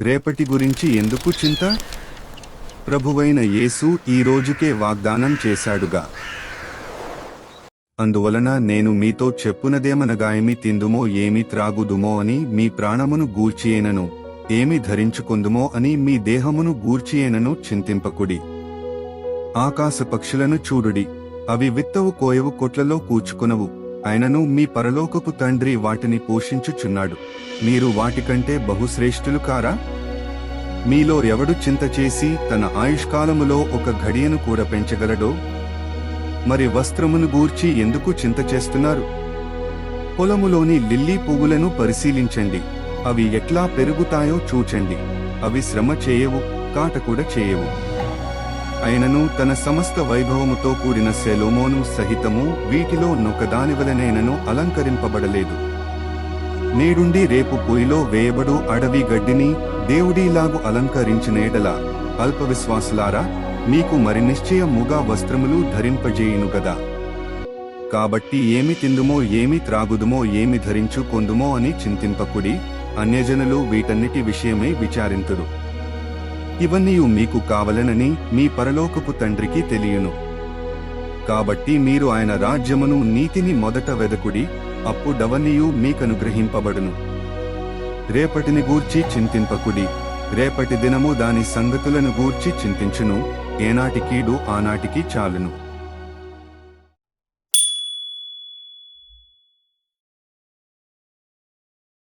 రేపటి గురించి ఎందుకు చింత? ప్రభువైన యేసు ఈ రోజుకే వాగ్దానం చేశాడుగా. అందువలన నేను మీతో చెప్పునదేమనగా ఏమి తిందుమో ఏమి త్రాగుదుమో అని మీ ప్రాణమును గూర్చియేనను ఏమి ధరించుకుందుమో అని మీ దేహమును గూర్చియేనను చింతింపకుడి. ఆకాశ పక్షులను చూడుడి అవి విత్తవు కోయవు కొట్లలో కూచుకునవు ఆయనను మీ పరలోకపు తండ్రి వాటిని పోషించుచున్నాడు. మీరు వాటికంటే బహుశ్రేష్ఠులు కారా? మీలో ఎవడు చింత చేసి తన ఆయుష్కాలములో ఒక ఘడియను కూడా పెంచగలడో? మరి వస్త్రమును గూర్చి ఎందుకు చింత చేస్తున్నారు? పొలములోని లిల్లీ పువ్వులను పరిశీలించండి. అవి ఎట్లా పెరుగుతాయో చూచండి. అవి శ్రమ చేయవు కాట కూడా చేయవు. అయినను తన సమస్త వైభవముతో కూడిన సెలోమోను సహితము వీటిలో నొకదాని వలనైనను అలంకరింపబడలేదు. నేడుండి రేపు పొయ్యిలో వేయబడు అడవి గడ్డిని దేవుడిలాగు అలంకరించిన ఎడల అల్పవిశ్వాసులారా మీకు మరి నిశ్చయముగా వస్త్రములు ధరింపజేయును గదా. కాబట్టి ఏమి తిందుమో ఏమి త్రాగుదుమో ఏమి ధరించు కొందుమో అని చింతింపకుడి అన్యజనులు వీటన్నిటి విషయమై విచారింతురు. ఇవన్నీ మీకు కావలనని మీ పరలోకపు తండ్రికి తెలియను. కాబట్టి మీరు ఆయన రాజ్యమును నీతిని మొదట వెదకుడి అప్పుడవన్నీయు మీకనుగ్రహింపబడును రేపటిని గూర్చి చింతింపకుడి రేపటి దినము దాని సంగతులను గూర్చి చింతించును ఏనాటి కీడు ఆనాటికి చాలును.